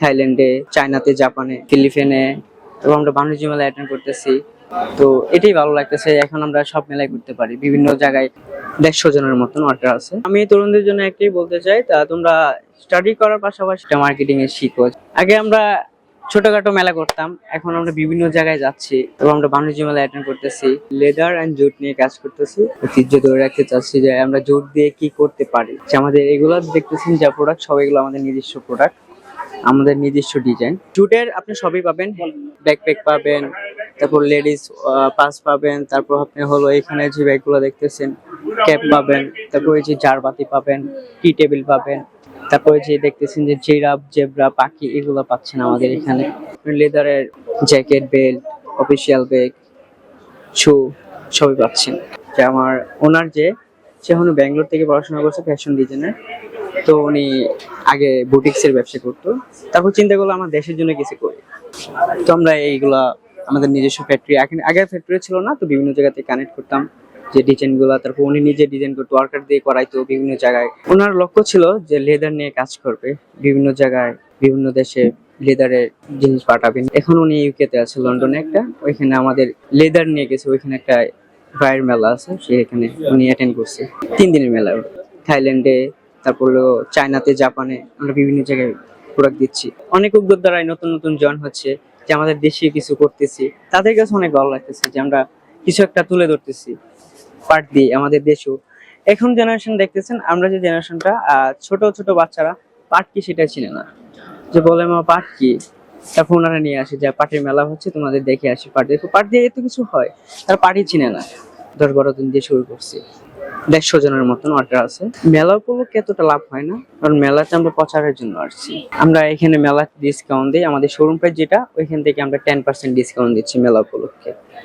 থাইল্যান্ডে, চায়নাতে, জাপানে, ফিলিপিনে এবং আমরা বাণিজ্য মেলা অ্যাটেন্ড করতেছি। তো এটাই ভালো লাগতেছে, এখন আমরা সব মেলায় ঘুরতে পারি। বিভিন্ন জায়গায় দেড়শো জনের মতন অর্ডার আছে। আমি তরুণদের জন্য একটাই বলতে চাই, তা তোমরা স্টাডি করার পাশাপাশি মার্কেটিং এর শিখো। আগে আমরা ছোটখাটো মেলা করতাম, এখন আমরা বিভিন্ন জায়গায় যাচ্ছি এবং আমরা বাণিজ্য মেলা অ্যাটেন্ড করতেছি। লেদার অ্যান্ড জুট নিয়ে কাজ করতেছি। ঐতিহ্য ধরে রাখতে চাচ্ছি যে আমরা জুট দিয়ে কি করতে পারি। যে আমাদের এগুলো দেখতেছেন যা প্রোডাক্ট সব এগুলো আমাদের নিজস্ব প্রোডাক্ট আমাদের নিজস্ব ডিজাইন জুটের আপনি সবই পাবেন। ব্যাকপ্যাক পাবেন, তারপর লেডিস পাস পাবেন, তারপর আপনি হলো এখানে যে ব্যাগগুলো দেখতেছেন ক্যাপ পাবেন, তারপর এই যে জারবাতি পাবেন টি টেবিল পাবেন, তারপরে যে দেখতেছেন যে জিরাফ, জেব্রা, পাখি, এগুলো পাচ্ছেন আমাদের এখানে। লেদারের jacket belt official bag shoe সবই পাচ্ছেন। যে আমার ওনার যে, সে এখন ব্যাঙ্গালোর থেকে পড়াশোনা করছে ফ্যাশন ডিজাইনার তো উনি আগে বুটিক্সের ব্যবসা করতো। তারপর চিন্তা করল, আমার দেশের জন্য কিছু করি। তো আমরা এইগুলা আমাদের নিজস্ব ফ্যাক্টরি আগে ফ্যাক্টরি ছিল না, তো বিভিন্ন জায়গাতে কানেক্ট করতাম যে ডিজাইনগুলা। তারপর উনি নিজে ডিজাইন করতো ওয়ার্কার দিয়ে করাইতো বিভিন্ন জায়গায়। ওনার লক্ষ্য ছিল যে লেদার নিয়ে কাজ করবে। বিভিন্ন জায়গায়, বিভিন্ন দেশে লেদারের জিনিস পাঠাবেন এখন উনি ইউকে তে আছে, লন্ডনে একটা। ওইখানে আমাদের লেদার নিয়ে গেছে, ওইখানে একটা ফায়ার মেলা আছে সেখানে উনি অ্যাটেন্ড করছে। তিন দিনের মেলা। থাইল্যান্ডে তারপর হলো চায়নাতে, জাপানে আমরা বিভিন্ন জায়গায় প্রোডাক্ট দিচ্ছি। অনেক উদ্যোক্তারাই নতুন নতুন জয়েন হচ্ছে যে আমাদের দেশে কিছু করতেছি। তাদের কাছে অনেক ভালো লাগতেছে যে আমরা কিছু একটা তুলে ধরতেছি পার্ট দিয়ে আমাদের দেশেও। এখন জেনারেশন দেখতেছেন, আমরা যে জেনারেশনটা ছোট ছোট বাচ্চারা পাট কি সেটা চিনে না। যে বলে, মা, পাট কি? তারপর ওনারা নিয়ে আসে, যে, পাটের মেলা হচ্ছে, তোমাদের দেখে আসি পাট দেখো পাট দিয়ে এত কিছু হয়, তারা পাটই চিনে না। দশ বারো দিন দিয়ে শুরু করছি। দেড়শো জনের মতন অর্ডার আছে। মেলা উপলক্ষে এতটা লাভ হয় না, কারণ মেলাতে আমরা প্রচারের জন্য আসছি। আমরা এখানে মেলা ডিসকাউন্ট দিই। আমাদের শোরুম প্রাইস যেটা, ওইখান থেকে আমরা টেন পার্সেন্ট ডিসকাউন্ট দিচ্ছি মেলা উপলক্ষে।